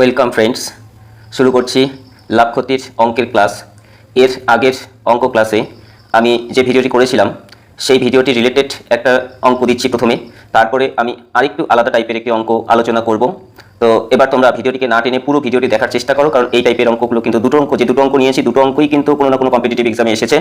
Welcome friends শুরু করছি লাভ ক্ষতির অঙ্কের ক্লাস এর আগের অঙ্ক ক্লাসে আমি যে ভিডিওটি করেছিলাম, সেই ভিডিওটি রিলেটেড একটা অঙ্ক দিচ্ছি প্রথমে। তারপরে আমি আরেকটু আলাদা টাইপের একটি অঙ্ক আলোচনা করব। তো এবার তোমরা ভিডিওটিকে না টেনে পুরো ভিডিওটি দেখার চেষ্টা করো, কারণ এই টাইপের অঙ্কগুলো কিন্তু দুটো অঙ্ক, যে দুটো অঙ্ক নিয়েছি, দুটো অঙ্কই কিন্তু কোনো না কোনো কম্পিটিটিভ এক্সামে এসেছে।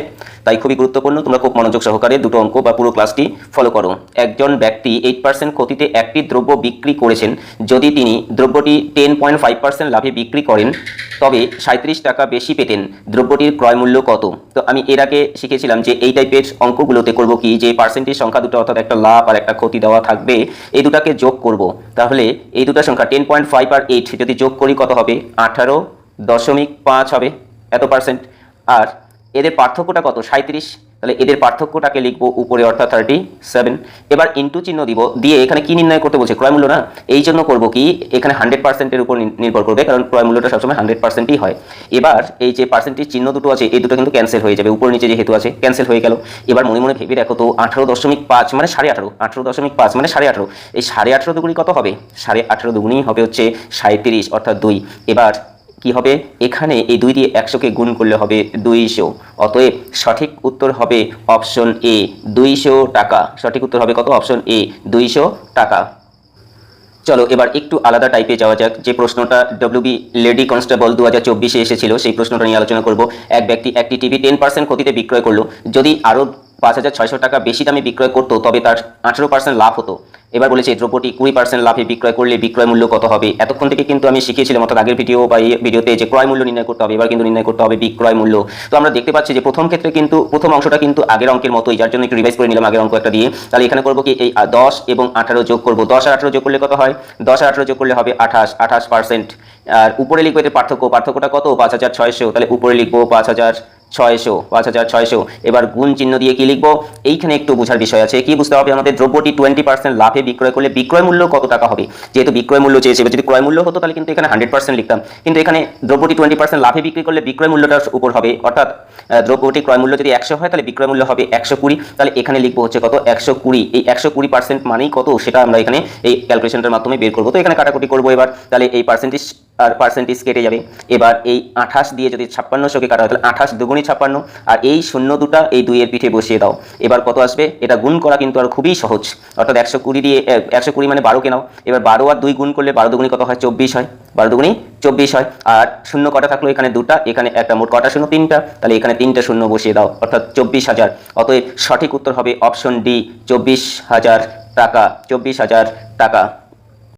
তাই খুবই গুরুত্বপূর্ণ, তোমরা খুব মনোযোগ সহকারে দুটো অঙ্ক বা পুরো ক্লাসটি ফলো করো। একজন ব্যক্তি এইট পার্সেন্ট ক্ষতিতে একটি দ্রব্য বিক্রি করেছেন, যদি তিনি দ্রব্যটি টেন পয়েন্ট ফাইভ পার্সেন্ট লাভে বিক্রি করেন, তবে সাঁত্রিশ টাকা বেশি পেতেন, দ্রব্যটির ক্রয় মূল্য কত? তো আমি এর আগে শিখেছিলাম যে এই টাইপের অঙ্কগুলোতে করব কি, যে পার্সেন্টেজ সংখ্যা দুটো অর্থাৎ একটা লাভ আর একটা ক্ষতি দেওয়া থাকবে, এই দুটাকে যোগ করব। তাহলে এই দুটো সংখ্যা টেন পয়েন্ট ফাইভ আর এইট যদি যোগ করি কত হবে? আঠারো দশমিক পাঁচ হবে এত পার্সেন্ট আর এদের পার্থক্যটা কত? সাঁত্রিশ তাহলে এদের পার্থক্যটাকে লিখব উপরে অর্থাৎ থার্টি সেভেন এবার ইন্টু চিহ্ন দিব, দিয়ে এখানে কি নির্ণয় করতে বলছে? ক্রয় মূল্য না? এই জন্য করব কি? এখানে হান্ড্রেড পার্সেন্টের উপর নির্ভর করবে, কারণ ক্রয় মূল্যটা সবসময় হান্ড্রেড পার্সেন্টই হয়। এবার এই যে পার্সেন্টেজ চিহ্ন দুটো আছে, এই দুটো কিন্তু ক্যান্সেল হয়ে যাবে। উপর নিচে যেহেতু আছে ক্যান্সেল হয়ে গেল। এবার মনে মনে ভেবে দেখো তো, আঠারো দশমিক পাঁচ মানে সাড়ে আঠারো আঠারো দশমিক পাঁচ মানে সাড়ে আঠারো। এই সাড়ে আঠারো দুগুণি কত হবে? সাড়ে আঠারো দুগুণি হবে হচ্ছে সাঁত্রিশ অর্থাৎ দুই। এবার কি হবে? এখানে এই দুই দিয়ে একশোকে গুণ করলে হবে দুইশো। অতএব সঠিক উত্তর হবে অপশন এ, দুইশো টাকা। সঠিক উত্তর হবে কত? অপশন এ, দুইশো টাকা। চলো, এবার একটু আলাদা টাইপে যাওয়া যাক। যে প্রশ্নটা ডব্লিউবি লেডি কনস্টেবল দু হাজার চব্বিশে এসেছিল, সেই প্রশ্নটা নিয়ে আলোচনা করব। এক ব্যক্তি একটি টিভি টেন পার্সেন্ট ক্ষতিতে বিক্রয় করল। যদি আরও পাঁচ হাজার ছয়শো টাকা বেশি দামে বিক্রয় করতো, তবে তার আঠেরো পার্সেন্ট লাভ হতো। এবার বলেছে দ্রব্যটি কুড়ি পার্সেন্ট লাভে বিক্রয় করলে বিক্রয় মূল্য কত হবে? এতক্ষণ থেকে কিন্তু আমি শিখিয়েছিলাম, অর্থাৎ আগের ভিডিও বা এই ভিডিওতে যে ক্রয় মূল্য নির্ণয় করতে হবে, এবার কিন্তু নির্ণয় করতে হবে বিক্রয় মূল্য। তো আমরা দেখতে পাচ্ছি যে প্রথম ক্ষেত্রে কিন্তু, প্রথম অংশটা কিন্তু আগের অঙ্কের মতোই, যার জন্য একটু রিভাইজ করে নিলাম আগের অঙ্ক একটা দিয়ে। তাহলে এখানে করব কি, এই দশ এবং আঠারো যোগ করব। দশ আর আঠারো যোগ করলে কত হয়? দশ আর আঠারো যোগ করলে হবে আঠাশ আঠাশ পার্সেন্ট আর উপরে লিখব এদের পার্থক্য, পার্থক্যটা কত? পাঁচ হাজার ছয়শো। তাহলে উপরে লিখব পাঁচ হাজার ছয়শো, পাঁচ হাজার ছয়শো। এবার গুণ চিহ্ন দিয়ে কি লিখব? এইখানে একটু বোঝার বিষয় আছে। কি বুঝতে হবে? আমাদের দ্রব্যটি টোয়েন্টি পার্সেন্ট লাভে বিক্রয় করলে বিক্রয় মূল্য কত টাকা হবে? যেহেতু বিক্রয় মূল্য চেয়েছে যদি ক্রয় মূল্য হতো, তাহলে কিন্তু এখানে হান্ড্রেড পার্সেন্ট লিখতাম। কিন্তু এখানে দ্রব্যটি টোয়েন্টি পার্সেন্ট লাভে বিক্রি করলে বিক্রয় মূল্যটার উপর হবে। অর্থাৎ দ্রব্যটি ক্রয় মূল্য যদি একশো হয়, তাহলে বিক্রয় মূল্য হবে একশো কুড়ি। তাহলে এখানে লিখব হচ্ছে কত? একশো কুড়ি। এই একশো কুড়ি পার্সেন্ট মানেই কত? সেটা আমরা এখানে এই ক্যালকুলেশনটার মাধ্যমে বের করব। তো এখানে কাটাকুটি করব এবার। তাহলে এই পার্সেন্টেজ আর পার্সেন্টেজ কেটে যাবে। এবার এই আঠাশ দিয়ে যদি ছাপ্পান্নশোকে কাটা হয় তাহলে আঠাশ দুগুণি ছাপ্পান্ন, আর এই শূন্য দুটা এই দুইয়ের পিঠে বসিয়ে দাও। এবার কত আসবে? এটা গুণ করা কিন্তু আর খুবই সহজ। অর্থাৎ একশো কুড়ি দিয়ে একশো কুড়ি মানে বারোকে নাও। এবার বারো আর দুই গুণ করলে বারো দুগুণি কত হয়? চব্বিশ হয়। বারো দুগুণি চব্বিশ হয়। আর শূন্য কটা থাকল? এখানে দুটা, এখানে একটা মোট কটা শূন্য? তিনটা। তাহলে এখানে তিনটা শূন্য বসিয়ে দাও। অর্থাৎ চব্বিশ হাজার। অতএব সঠিক উত্তর হবে অপশন ডি চব্বিশ হাজার টাকা। চব্বিশ হাজার টাকা।